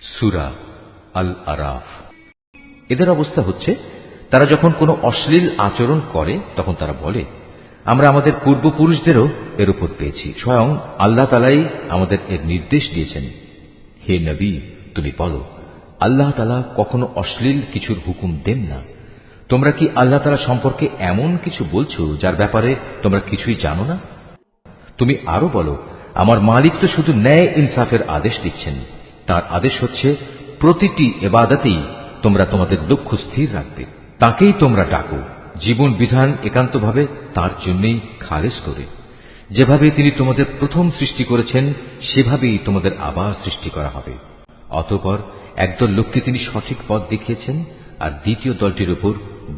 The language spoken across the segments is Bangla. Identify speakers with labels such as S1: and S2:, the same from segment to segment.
S1: সুরা আল আরাফ এদের অবস্থা হচ্ছে, তারা যখন কোনো অশ্লীল আচরণ করে, তখন তারা বলে, আমরা আমাদের পূর্বপুরুষদেরও এর উপর পেয়েছি। স্বয়ং আল্লাহ তালাই আমাদের এর নির্দেশ দিয়েছেন। হে নবী, তুমি বলো, আল্লাহ তালা কখনো অশ্লীল কিছুর হুকুম দেন না? তোমরা কি আল্লাহ তালা সম্পর্কে এমন কিছু বলছো, যার ব্যাপারে তোমরা কিছুই জানো না? তুমি আরও বলো, আমার মালিক তো শুধু ন্যায় ইনসাফের আদেশ দিচ্ছেন। তার আদেশ হচ্ছে, প্রতিটি এবাদাতেই তোমরা তোমাদের লক্ষ্য স্থির রাখবে। তাকেই তোমরা ডাকো। জীবন বিধান একান্তভাবে তার জন্যই খারেজ করে। যেভাবে তিনি তোমাদের প্রথম সৃষ্টি করেছেন, সেভাবেই তোমাদের আবার সৃষ্টি করা হবে। অতঃপর একদল লোককে তিনি সঠিক পথ দেখিয়েছেন, আর দ্বিতীয় দলটির উপর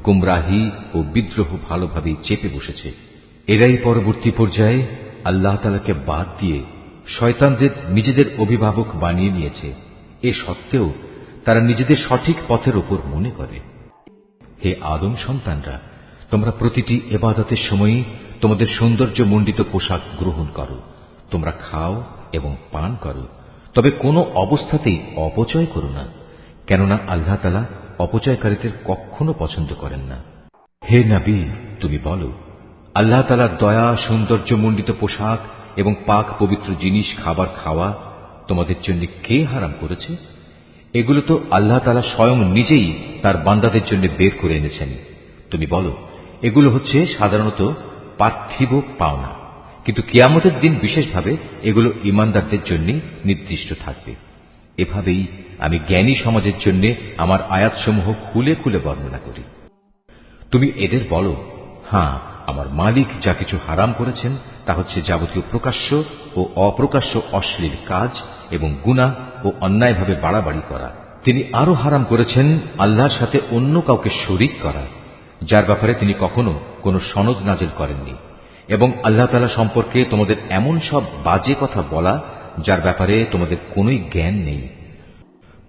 S1: গুমরাহি ও বিদ্রোহ ভালোভাবেই চেপে বসেছে। এরাই পরবর্তী পর্যায়ে আল্লাহ তালাকে বাদ দিয়ে শয়তানদের নিজেদের অভিভাবক বানিয়ে নিয়েছে, এ সত্ত্বেও তারা নিজেদের সঠিক পথের উপর মনে করে। হে আদম সন্তানরা, তোমরা প্রতিটি এবাদতের সময়ই তোমাদের সৌন্দর্য মণ্ডিত পোশাক গ্রহণ করো। তোমরা খাও এবং পান করো। তবে কোনো অবস্থাতেই অপচয় করো না, কেননা আল্লাহ তালা অপচয়কারীদের কখনো পছন্দ করেন না। হে নাবি, তুমি বলো, আল্লাহ তালার দয়া সৌন্দর্য মণ্ডিত পোশাক এবং পাক পবিত্র জিনিস, খাবার, খাওয়া তোমাদের জন্য কে হারাম করেছে? এগুলো তো আল্লাহ তালা স্বয়ং নিজেই তার বান্দাদের জন্য বের করে এনেছেন। তুমি বলো, এগুলো হচ্ছে সাধারণত পার্থিব পাওনা। কিন্তু কিয়ামতের দিন বিশেষভাবে এগুলো ইমানদারদের জন্য নির্দিষ্ট থাকবে। এভাবেই আমি জ্ঞানী সমাজের জন্য আমার আয়াতসমূহ খুলে খুলে বর্ণনা করি। তুমি এদের বলো হ্যাঁ আমার মালিক যা কিছু হারাম করেছেন তা হচ্ছে যাবতীয় প্রকাশ্য ও অপ্রকাশ্য অশ্লীল কাজ এবং গুণা ও অন্যায়ভাবে বাড়াবাড়ি করা। তিনি আরও হারাম করেছেন আল্লাহর সাথে অন্য কাউকে শরিক করা, যার ব্যাপারে তিনি কখনো কোনো সনদ নাজেল করেননি। এবং আল্লাহ তালা সম্পর্কে তোমাদের এমন সব বাজে কথা বলা, যার ব্যাপারে তোমাদের কোনোই জ্ঞান নেই।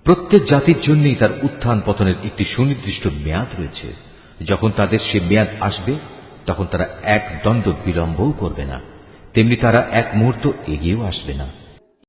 S1: প্রত্যেক জাতির জন্যই তার উত্থান পতনের একটি সুনির্দিষ্ট মেয়াদ রয়েছে। যখন তাদের সে মেয়াদ আসবে, তখন তারা এক দণ্ড বিলম্বও করবে না। তেমনি তারা এক মুহূর্ত এগিয়েও আসবে না।